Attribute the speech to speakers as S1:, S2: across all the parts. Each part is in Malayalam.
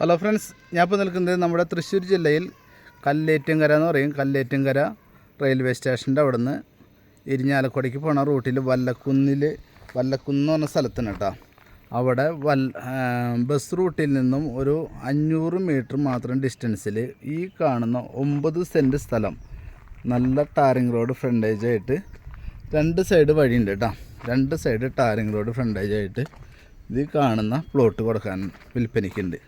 S1: ഹലോ ഫ്രണ്ട്സ് ഞാൻ ഇപ്പോൾ നിൽക്കുന്നത് നമ്മുടെ തൃശ്ശൂർ ജില്ലയിൽ കല്ലേറ്റുംകര എന്ന് പറയും. കല്ലേറ്റുംകര റെയിൽവേ സ്റ്റേഷന്റെ അവിടെ നിന്ന് ഇരിഞ്ഞാലക്കുടയ്ക്ക് പോണ റൂട്ടിൽ വല്ലക്കുന്നിൽ വല്ലക്കുന്ന് പറഞ്ഞ സ്ഥലത്തിന് കേട്ടോ. അവിടെ വൽ ബസ് റൂട്ടിൽ നിന്നും ഒരു അഞ്ഞൂറ് മീറ്റർ മാത്രം ഡിസ്റ്റൻസിൽ ഈ കാണുന്ന ഒമ്പത് സെന്റ് സ്ഥലം നല്ല ടാറിങ് റോഡ് ഫ്രണ്ടേജ് ആയിട്ട് രണ്ട് സൈഡ് വഴിയുണ്ട് കേട്ടോ. രണ്ട് സൈഡ് ടാറിങ് റോഡ് ഫ്രണ്ടേജ് ആയിട്ട് ഇത് കാണുന്ന പ്ലോട്ട് കൊടുക്കാൻ വിൽപ്പനയ്ക്കുണ്ട്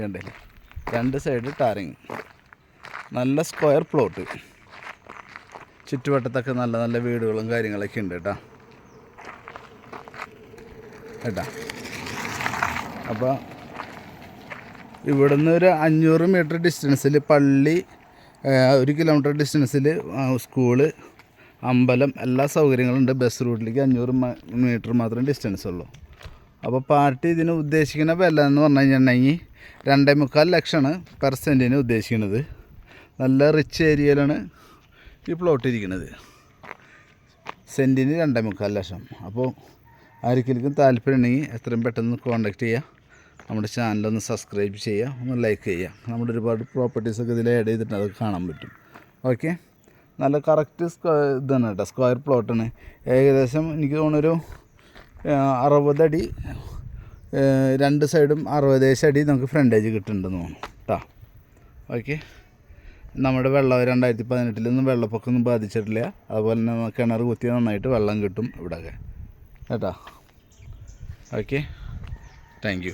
S1: കണ്ടില്ലേ? രണ്ട് സൈഡ് ടാറിങ്. നല്ല സ്ക്വയർ പ്ലോട്ട് ചുറ്റുവട്ടത്തൊക്കെ നല്ല നല്ല വീടുകളും കാര്യങ്ങളൊക്കെ ഉണ്ട് കേട്ടോ. കേട്ടാ? അപ്പോൾ ഇവിടുന്ന് ഒരു അഞ്ഞൂറ് മീറ്റർ ഡിസ്റ്റൻസിൽ പള്ളി ഒരു കിലോമീറ്റർ ഡിസ്റ്റൻസിൽ സ്കൂൾ അമ്പലം എല്ലാ സൗകര്യങ്ങളുണ്ട് ബസ് റൂട്ടിലേക്ക് അഞ്ഞൂറ് മീറ്റർ മാത്രം ഡിസ്റ്റൻസ് ഉള്ളൂ. അപ്പോൾ പാർട്ടി ഇതിന് ഉദ്ദേശിക്കുന്ന വില എന്ന് പറഞ്ഞു കഴിഞ്ഞിട്ടുണ്ടെങ്കിൽ രണ്ടേ മുക്കാൽ ലക്ഷമാണ് പെർ സെന്റിന് ഉദ്ദേശിക്കുന്നത്. നല്ല റിച്ച് ഏരിയയിലാണ് ഈ പ്ലോട്ട് ഇരിക്കുന്നത്. സെന്റിന് രണ്ടേ മുക്കാൽ ലക്ഷം. അപ്പോൾ ആർക്കെങ്കിലും താല്പര്യം ഉണ്ടെങ്കിൽ എത്രയും പെട്ടെന്ന് കോൺടാക്റ്റ് ചെയ്യുക. നമ്മുടെ ചാനലൊന്ന് സബ്സ്ക്രൈബ് ചെയ്യുക. ഒന്ന് ലൈക്ക് ചെയ്യുക. നമ്മുടെ ഒരുപാട് പ്രോപ്പർട്ടീസൊക്കെ ഇതിൽ ആഡ് ചെയ്തിട്ടുണ്ട്. അത് കാണാൻ പറ്റും. ഓക്കെ നല്ല കറക്റ്റ് സ്ക്വയർ ഇതാണ് കേട്ടോ. സ്ക്വയർ പ്ലോട്ടാണ് ഏകദേശം എനിക്ക് തോന്നുന്നൊരു അറുപതടി രണ്ട് സൈഡും അറുപതേശം അടി നമുക്ക് ഫ്രണ്ടേജ് കിട്ടുന്നുണ്ടെന്ന് തോന്നുന്നു. കേട്ടോ ഓക്കെ. നമ്മുടെ വെള്ളം രണ്ടായിരത്തി പതിനെട്ടിലൊന്നും വെള്ളപ്പൊക്കമൊന്നും ബാധിച്ചിട്ടില്ല. അതുപോലെ തന്നെ കിണർ കുത്തി നന്നായിട്ട് വെള്ളം കിട്ടും ഇവിടെയൊക്കെ കേട്ടോ. ഓക്കെ. താങ്ക്